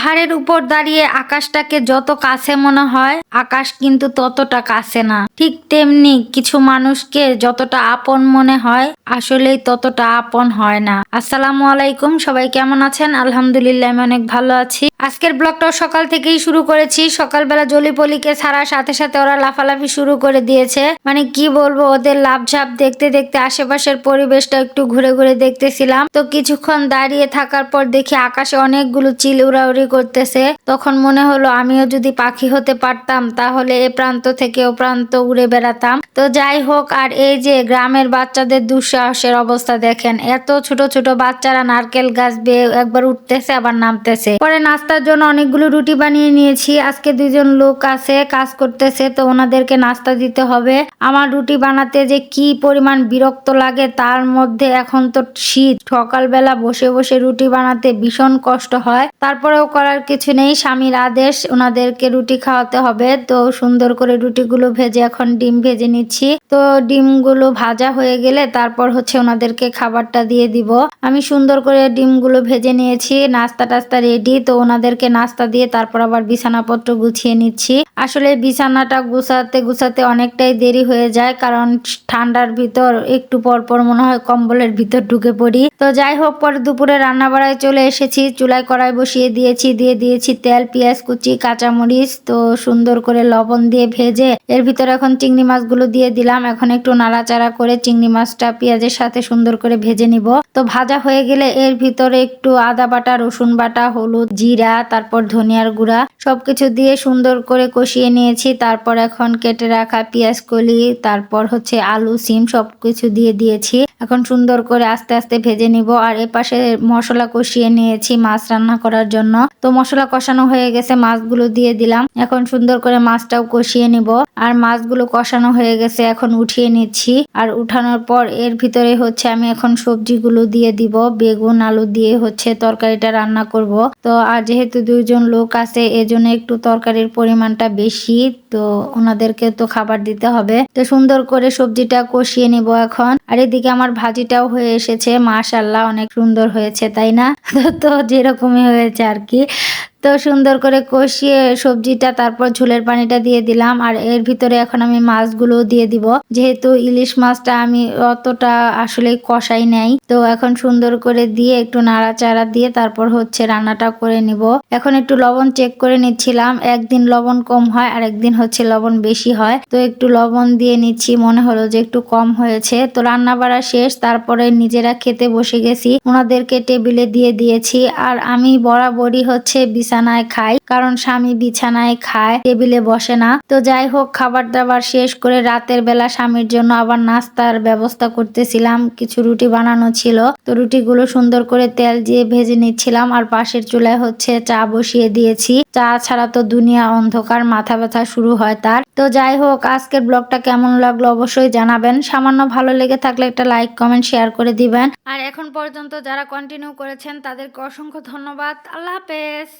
পাহাড়ের উপর দাঁড়িয়ে আকাশটাকে যত কাছে মনে হয়, আকাশ কিন্তু ততটা কাছে না। ঠিক তেমনি কিছু মানুষকে যতটা আপন মনে হয়, আসলেই ততটা আপন হয় না। আসসালামু আলাইকুম, সবাই কেমন আছেন? আলহামদুলিল্লাহ, আমি অনেক ভালো আছি। আজকের ব্লগটাও সকাল থেকেই শুরু করেছি। সকালবেলা জলিপলিকে ছাড়ার সাথে সাথে ওরা লাফালাফি শুরু করে দিয়েছে। মানে কি বলব, ওদের লাভঝাপ দেখতে দেখতে আশেপাশের পরিবেশটা একটু ঘুরে ঘুরে দেখতেছিলাম। তো কিছুক্ষণ দাঁড়িয়ে থাকার পর দেখি আকাশে অনেকগুলো চিল উড়াউড়ি করতেছে। তখন মনে হলো আমিও যদি পাখি হতে পারতাম, তাহলে এ প্রান্ত থেকে ও প্রান্ত উড়ে বেড়াতাম। তো যাই হোক, আর এই যে গ্রামের বাচ্চাদের দুঃসাহসের অবস্থা দেখেন। এত ছোট ছোট বাচ্চারা নারকেল গাছ বেয়ে একবার উঠতেছে, আবার নামতেছে। পরে নাস্তার জন্য অনেকগুলো রুটি বানিয়ে নিয়েছি। আজকে দুজন লোক আছে, কাজ করতেছে, তো ওনাদেরকে নাস্তা দিতে হবে। আমার রুটি বানাতে যে কি পরিমাণ বিরক্ত লাগে, তার মধ্যে এখন তো শীত। সকালবেলা বসে বসে রুটি বানাতে ভীষণ কষ্ট হয়। তারপরেও করার কিছু নেই, স্বামীর আদেশ, ওনাদেরকে রুটি খাওয়াতে হবে। তো সুন্দর করে রুটিগুলো ভেজে এখন ডিম ভেজে নিচ্ছি। তো ডিমগুলো ভাজা হয়ে গেলে তারপর হচ্ছে ওনাদেরকে খাবারটা দিয়ে দিব। আমি সুন্দর করে ডিমগুলো ভেজে নিয়েছি নাস্তা টাস্তা রেডি, তো ওনাদেরকে নাস্তা দিয়ে তারপর আবার বিছানাপত্র গুছিয়ে নিচ্ছি। আসলে বিছানাটা গুছাতে গুছাতে অনেকটাই দেরি হয়ে যায়, কারণ ঠান্ডার ভিতর একটু পর পর মনে হয় কম্বলের ভিতর ঢুকে পড়ি। তো যাই হোক, পরে দুপুরে রান্না বাড়ায় চলে এসেছি। চুলায় কড়াই বসিয়ে দিয়েছি, দিয়ে দিয়েছি তেল, পেঁয়াজ, কুচি, কাঁচামরিচ। তো সুন্দর করে লবণ দিয়ে ভেজে এর ভিতরে এখন চিংড়ি মাছগুলো দিয়ে দিলাম। এখন একটু নাড়াচাড়া করে চিংড়ি মাছটা পেঁয়াজের সাথে সুন্দর করে ভেজে নিব। তো ভাজা হয়ে গেলে এর ভিতরে একটু আদা বাটা, রসুন বাটা, হলুদ, জিরা তারপর ধনিয়ার গুঁড়া সবকিছু দিয়ে সুন্দর করে কষিয়ে নিয়েছি। তারপর এখন কেটে রাখা পেঁয়াজ কলি, তারপর হচ্ছে আলু, সিম সবকিছু দিয়ে দিয়েছি। এখন সুন্দর করে আস্তে আস্তে ভেজে নিব। আর এপাশে মশলা কষিয়ে নিয়েছি মাছ রান্না করার জন্য। তো মশলা কষানো হয়ে গেছে, মাছগুলো দিয়ে দিলাম। এখন সুন্দর করে মাছটাও কষিয়ে নিব। আর মাছগুলো কষানো হয়ে গেছে, এখন উঠিয়ে নিচ্ছি। আর উঠানোর পর এর ভিতরে হচ্ছে আমি এখন সবজিগুলো দিয়ে দিব। বেগুন, আলু দিয়ে হচ্ছে তরকারিটা রান্না করব। তো আর যেহেতু দুইজন লোক আছে, এজন্য একটু তরকারির পরিমাণটা বেশি, তো ওনাদেরকে তো খাবার দিতে হবে। তো সুন্দর করে সবজিটা কষিয়ে নিব এখন। আর এদিকে আমার ভাজিটাও হয়ে এসেছে। মাশাল্লাহ অনেক সুন্দর হয়েছে, তাই না? তো যেরকমই হয়েছে আর কি। তো সুন্দর করে কষিয়ে সবজিটা, তারপর ঝোলের পানিটা দিয়ে দিলাম। আর এর ভিতরে এখন আমি মাছগুলো দিয়ে দিব। যেহেতু ইলিশ মাছটা আমি অতটা আসলে কষাই নাই, তো এখন সুন্দর করে দিয়ে একটু নাড়াচাড়া দিয়ে তারপর হচ্ছে রান্নাটা করে নিব। এখন একটু লবণ চেক করে নিচ্ছিলাম। একদিন লবণ কম হয় আর একদিন হচ্ছে লবণ বেশি হয়। তো একটু লবণ দিয়ে নিচ্ছি, মনে হলো যে একটু কম হয়েছে। তো রান্না বাড়া শেষ, তারপরে নিজেরা খেতে বসে গেছি। ওনাদেরকে টেবিলে দিয়ে দিয়েছি। আর আমি বরাবরই হচ্ছে বিছানায় খাই, কারণ স্বামী বিছানায় খায়, টেবিলে বসে না। তো যাই হোক খাবার দাবার শেষ করে রাতের বেলা স্বামীর জন্য আবার নাস্তার ব্যবস্থা করতেছিলাম। কিছু রুটি বানানো ছিল। তো রুটিগুলো সুন্দর করে তেল দিয়ে ভেজে নিচ্ছিলাম আর পাশের চুলায় হচ্ছে চা বসিয়ে দিয়েছি। চা ছাড়া তো দুনিয়া অন্ধকার, মাথা ব্যথা শুরু হয় তার। তো যাই হোক, আজকের ব্লগটা কেমন লাগল অবশ্যই জানাবেন। সামান্য ভালো লেগে থাকলে একটা লাইক, কমেন্ট, শেয়ার করে দিবেন। আর এখন পর্যন্ত যারা কন্টিনিউ করেছেন, তাদেরকে অসংখ্য ধন্যবাদ। আল্লাহ হাফেজ।